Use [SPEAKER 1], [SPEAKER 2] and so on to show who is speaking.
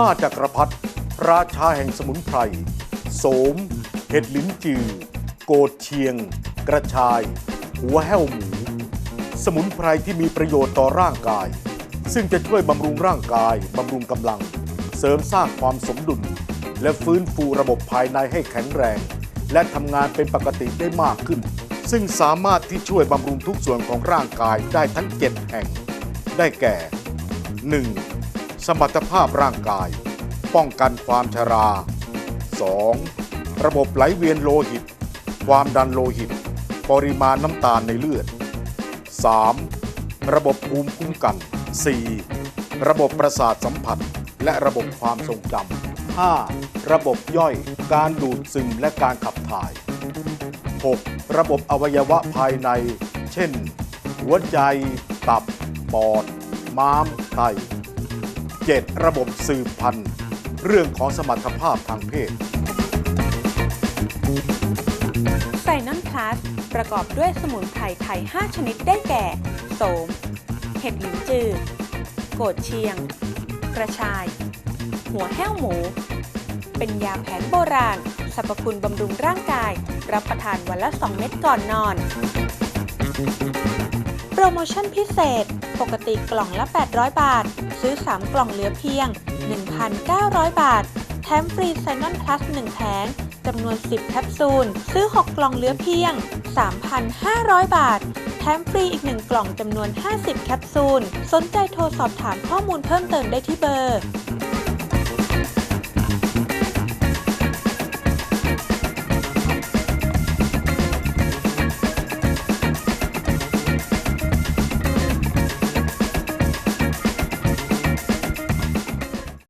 [SPEAKER 1] ห้าจักรพรรดิราชาแห่งสมุนไพร โสม เห็ดลิ้นจือ โกดเชียง กระชาย หัวแห้วหมู สมุนไพรที่มีประโยชน์ต่อร่างกาย ซึ่งจะช่วยบำรุงร่างกาย บำรุงกำลัง เสริมสร้างความสมดุล และฟื้นฟูระบบภายในให้แข็งแรง และทำงานเป็นปกติได้มากขึ้น ซึ่งสามารถที่ช่วยบำรุงทุกส่วนของร่างกายได้ทั้งเจ็ดแห่ง ได้แก่ 1. สมรรถภาพร่างกาย ป้องกันความชรา 2. ระบบไหลเวียนโลหิต ความดันโลหิต ปริมาณน้ำตาลในเลือด 3. ระบบภูมิคุ้มกัน 4. ระบบประสาทสัมผัส และระบบความทรงจำ 5. ระบบย่อย การดูดซึมและการขับถ่าย 6. ระบบอวัยวะภายใน เช่น หัวใจ ตับ ปอด ม้าม ไต 7. ระบบสืบพันธุ์ เรื่องของสมรรถภาพทางเพศ
[SPEAKER 2] ไซนอนพลัสประกอบด้วยสมุนไพรไทย 5 ชนิดได้แก่ โสม เห็ดหลินจือ โกดเชียง กระชาย หัวแห้วหมู เป็นยาแผนโบราณสรรพคุณบำรุงร่างกาย รับประทานวันละ 2 เม็ดก่อนนอน รโมชั่นพิเศษ ปกติกล่องละ 800 บาท ซื้อ 3 กล่องเหลือเพียง 1,900 บาท แถมฟรีไซนอนพลัส 1 แผงจำนวน 10 แคปซูล ซื้อ 6 กล่องเหลือเพียง 3,500 บาท แถมฟรีอีก 1 กล่องจำนวน 50 แคปซูล สนใจโทรสอบถามข้อมูลเพิ่มเติมได้ที่เบอร์